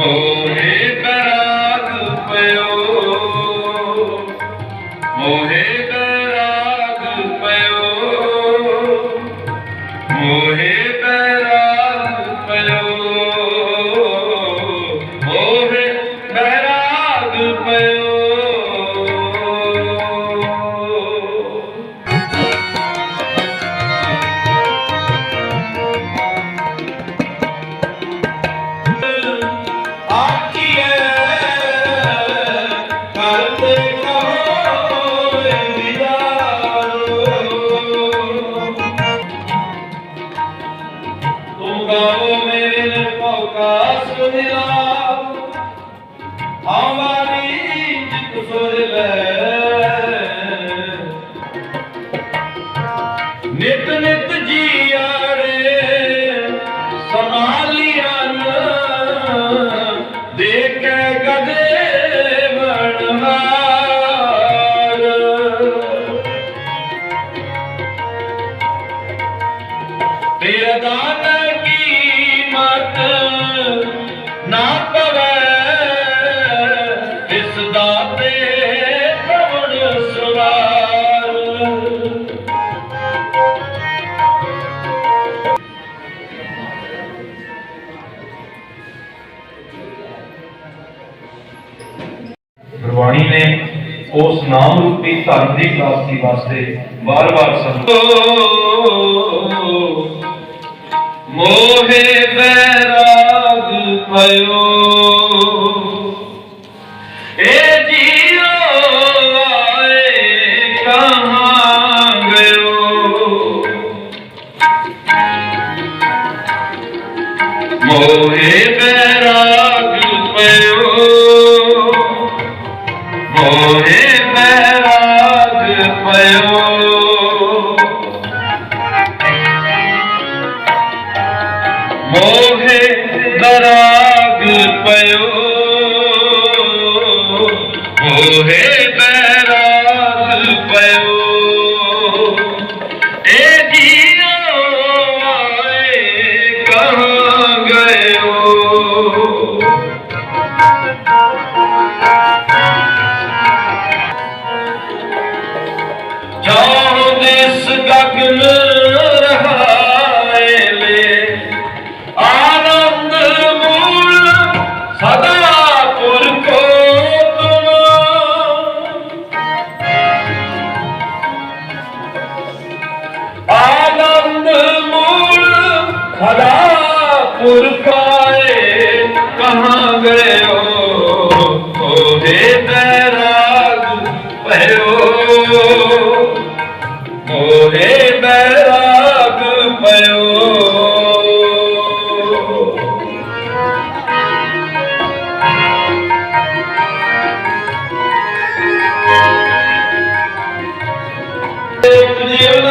Oh. ਗਾਵੋ ਮੇਰੇ ਨਿਰਭਉ ਕਾ ਸੁਨਿਰਾ ਆਵਾਰੀ ਜਿਤ ਸੁਰ ਲੈ। ਨਿਤ ਨਿਤ ਨਾ ਗੁਰਬਾਣੀ ਨੇ ਉਸ ਨਾਮ ਰੂਪੀ ਧਨ ਦੀ ਪ੍ਰਾਪਤੀ ਵਾਸਤੇ ਵਾਰ-ਵਾਰ ਸੰਤੋ ਮੋਹੇ ਬੈਰਾ पयो गयो? मोहे बैराग पयो मोहे बैराग पयो morrer né?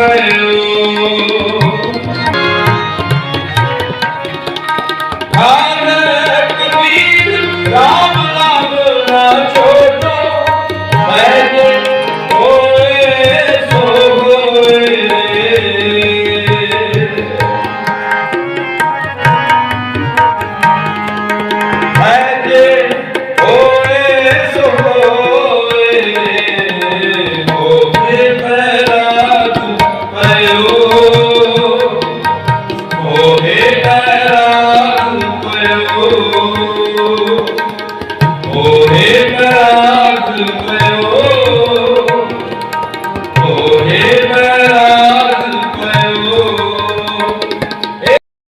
Amen. ਹੋਏ ਕਰਾਤ